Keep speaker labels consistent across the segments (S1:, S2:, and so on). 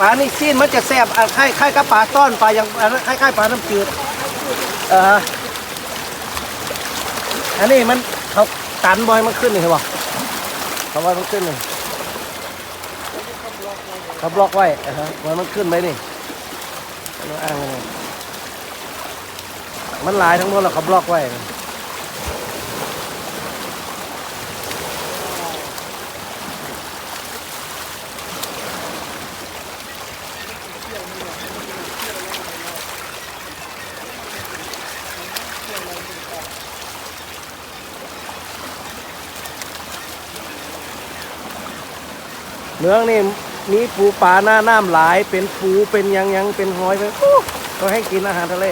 S1: ปลานี่ซีนมันจะแซ่บคล้ายคล้ายกับปลาต้อนปลาอย่างคล้ายคล้ายปลาน้ำจืดเอออันนี้มันเขาตันบอยมันขึ้นนี่เห็นป่ะเขาว่ามันขึ้นนี่เขาบล็อกไว้อะฮะบอยมันขึ้นไหมนี่มันอ้างไว้นี่มันหลายทั้งหมดแล้วเขาบล็อกไว้ มืองนี่มีปูปลาหน้าน้ำหลาย เป็นปูเป็นยังยังเป็นหอยเป็นก็ให้กินอาหารทะเล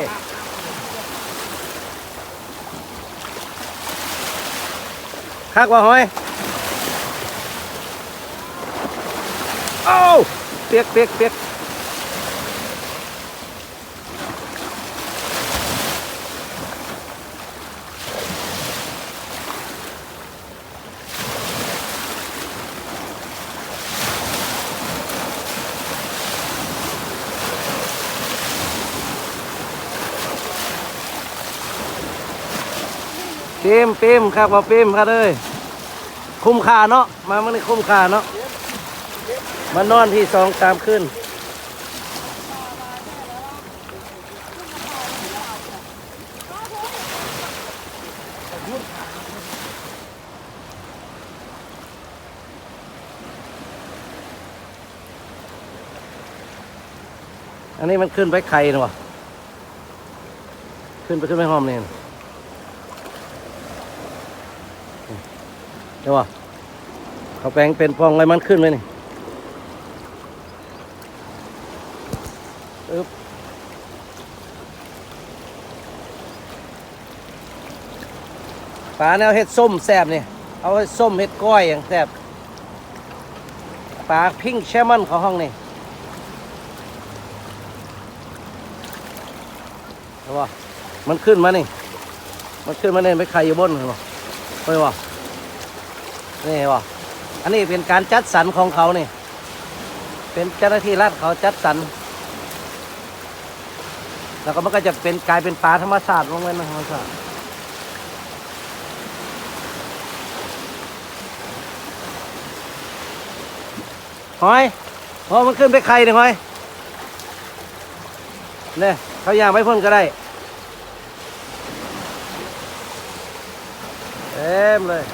S1: คักว่าหอยโอ้าเปียกเปียกเปียก ปิมปิมครับว่าปิมครับเลยคุ้มค่าเนาะมามันนี่คุ้มค่าเนาะมานอนที่สองตามขึ้นอันนี้มันขึ้นไปไข่นะวะขึ้นไปขึ้นไปหอมเนี่ย เดี๋ยววะเขาแปลงเป็นฟองอะไรมันขึ้นไหมนี่อึ๊บปลาแนวเห็ดส้มแซบนี่เอาส้มเห็ดก้อยอย่างแซบปลาพิงแชมอนของห้องนี่เห็นปะมันขึ้นมานี่ มันขึ้นมาเนี่ยไปไข่อยู่บนเห็นปะ เห็นปะนี่เห็นปะอันนี้เป็นการจัดสรรของเขานี่ เป็นเจ้าหน้าที่รัฐเขาจัดสรร แล้วก็มันก็จะเป็นกลายเป็นปลาธรรมชาติลงไปนะธรรมชาติหอยหอยมันขึ้นไปไข่เนี่ยหอยเนี่ยเขาย่างไม่พ่นก็ได้ ต็มเลย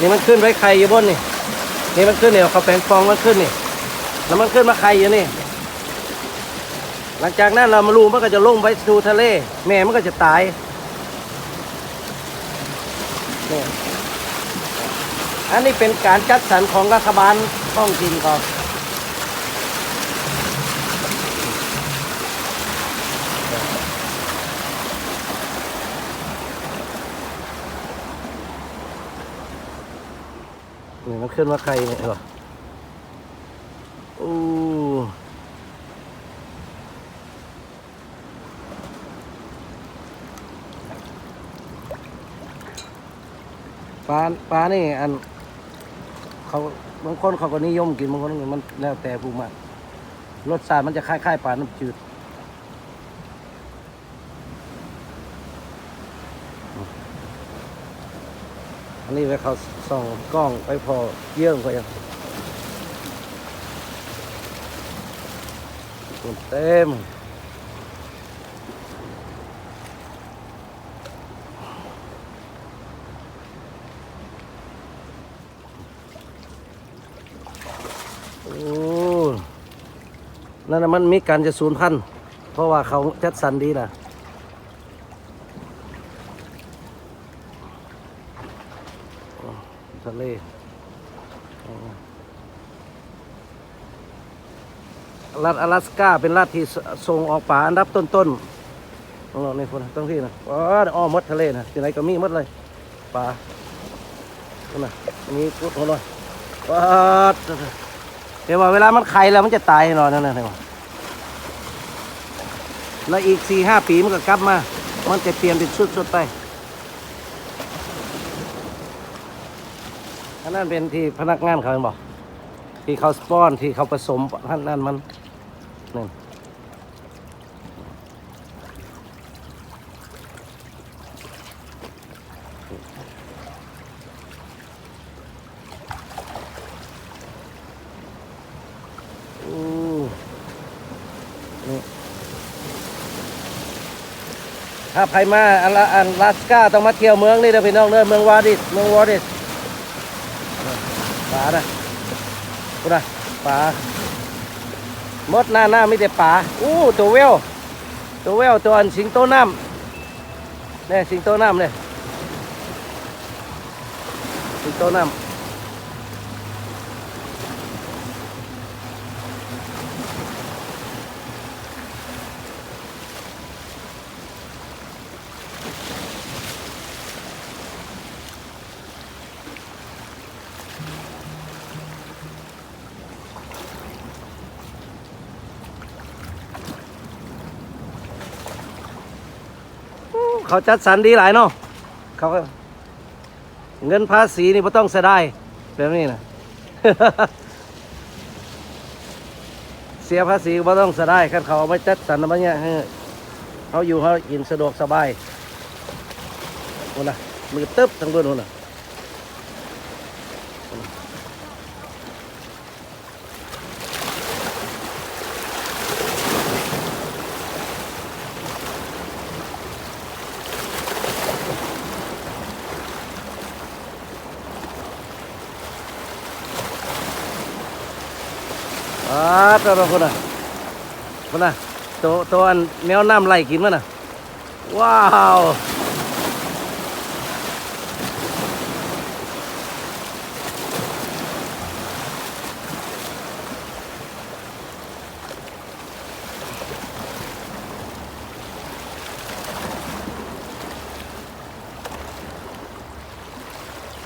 S1: นี่มันขึ้นไปไข่อยู่บนนี่ นี่มันขึ้นเนี่ยเขาแปลงฟองมันขึ้นนี่ แล้วมันขึ้นมาไข่อยู่นี่ หลังจากนั้นเรามาลูมันก็จะลงไปสู่ทะเล แม่มันก็จะตายนี่ อันนี้เป็นการจัดสรรของรัฐบาลท้องถิ่นเขานี่มันขึ้นมาไข่เนี่ยเหรออู้ปลาปลานี่อัน เขาบางคนเขาก็นิยมกินบางคนมันแล้วแต่ผู้มากรสชาติมันจะคล้ายๆปลาน้ำจืดอันนี้ไปเขาส่องกล้องไปพอเยื่องไปยังเต็ม นั่นนะมันมีการจะสูญพันธุ์เพราะว่าเขาจัดสรรดีนะทะเลรัฐ阿拉สกาเป็นรัฐที่ส่งออกป่าอันดับต้นๆตรงนี้คนต้องที่นะว้าอ้อมหมดทะเลนะที่ไหนก็มีหมดเลยป่านั่นนะมีพุทธหัวหน่อยว้าด เดี๋ยวว่าเวลามันไข่แล้วมันจะตายแน่นอนนั่นนะเดี๋ยวแล้วอีกสี่ห้าปีมันก็กลับมา มันจะเปลี่ยนเป็นชุดๆไปอันนั้นเป็นที่พนักงานเขาบอกที่เขาสปอนที่เขาผสมท่นนั่นมันนั่น ถ้าใครมาอันลอันลาสกาต้องมาเที่ยวเมืองนี่เด้อพี่น้องเด้อเมืองวาดิสเมืองวาดิสป่านะกูนะป่ามดหน้าหน้าไม่แต่ป่าอู้ตัวเวลตัวเวลตัวอันสิงโตน้ำเนี่ยสิงโตน้ำเนี่ยสิงโตน้ำ เขาจัดสรรดีหลายเนาะเขาก็เงินภาษีนี่ไม่ต้องเสียดายแบบนี้นะเสียภาษีไม่ต้องเสียดายคันเขาเอาไปจัดสรรมาเนี่ยเขาอยู่เขากินสะดวกสบายโอ้นะมือเติบทั้งเบนโน่นนะ อ่าตัวเราคนน่ะคนน่ะตัวตัวอันแมวน้ำไหลกินมันน่ะ ว้าว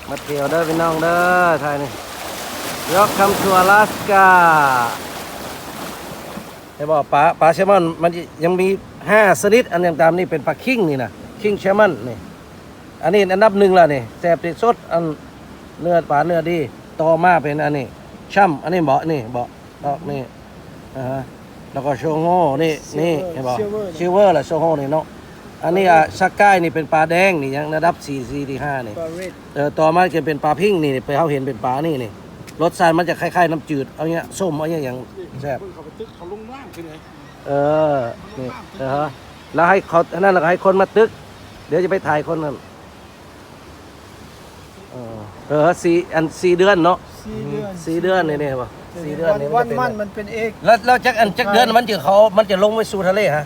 S1: มาเที่ยวเด้อพี่น้องเด้อไทยนี่ยกคำทัวลาสกา ไอ้บอกปลาปลาแซลมอนมันยังมีห้าชนิดอันอย่างตามนี่เป็นปลาคิงนี่นะคิงแซลมอนนี่อันนี้อันดับหนึ่งและนี่แซ่บที่สุดอันเนื้อปลาเนื้อดีต่อมาเป็นอันนี้ช่ำอันนี้เบาะนี่เบาะเบาะนี่อ่าฮะแล้วก็โชโง่นี่นี่เห็นบอกชิลเวอร์แหละโชโง่นี่เนาะอันนี้อะชักก้ายนี่เป็นปลาแดงนี่ยังระดับสี่สี่ที่ห้านี่
S2: ปลาเรด
S1: เออต่อมาจะเป็นปลาพิ้งนี่ไปเขาเห็นเป็นปลานี่นี่ รสชาติมันจะคล้ายๆน้ำจืดเอาเงี้ยส้มเอาเงี้ยอย่างแซ่บ
S2: เขาไปตึกเขาลงล่างขึ้นเลย
S1: เออนี่นะฮะแล้วให้เขาอันนั่นแหละให้คนมาตึก เดี๋ยวจะไปถ่ายคนนั้นเออเออสี่อันสี่เดือนเนาะ
S2: สี่เดือน
S1: สี่เดือนนี่นี่ป่ะสี่เดือนนี่
S2: วัน
S1: จะเป็
S2: มันมันเป็นเอก
S1: แล้วแล้วจักอันจักเดือนมันจะเขามันจะลงไปสู่ทะเลฮะ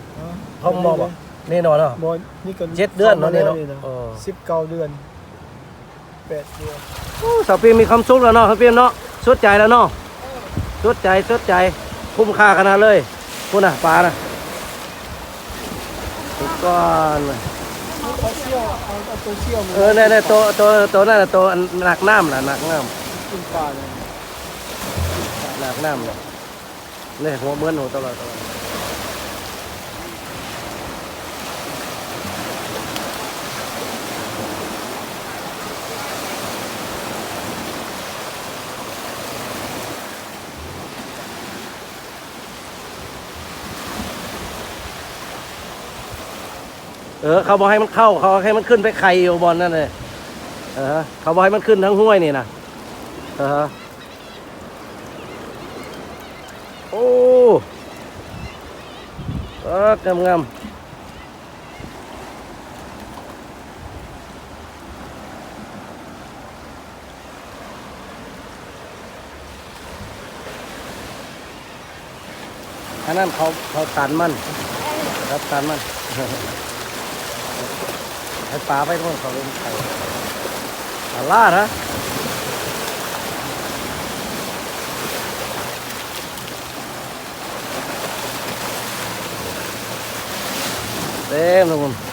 S1: เขาบอกว่าแน่นอนเนาะ
S2: บอลนี่ก็
S1: เจ็ดเดือนเนอะเนี่ยเนอะเออ
S2: สิบเก้าเดือน แปดเดือน
S1: โอ้สาวปีมีความสุขแล้วเนาะสาวปีเนาะสุดใจแล้วเนาะสุดใจสุดใจคุ้มค่าขนาดเลยคุณน่ะปลาน่ะทุกก้อนเลย
S2: เอาเชี่ยวเอาเอาตัวเชี่ยวมา
S1: เออเนี่ยเนี่ยตัวตัวตัวนั่นน่ะตัวหนักน้ำน่ะหนักน้
S2: กินปลาเลยำ
S1: หนักน้ำน่ะเนี่ยหัวเหมือนหัวตลอดตลอด เออเขาบอกให้มันเข้าเขาให้มันขึ้นไปไข่อยู่บอลนั่นเลยเออเขาบอกให้มันขึ้นทั้งห้วยนี่นะเออโอ้เออกำงามอันนั้นเขาเขาตันมันครับตันมัน ให้ปลาไปทุกคนเขาเล่นไข่ปลาล่าดนะเต็มเลยคุณ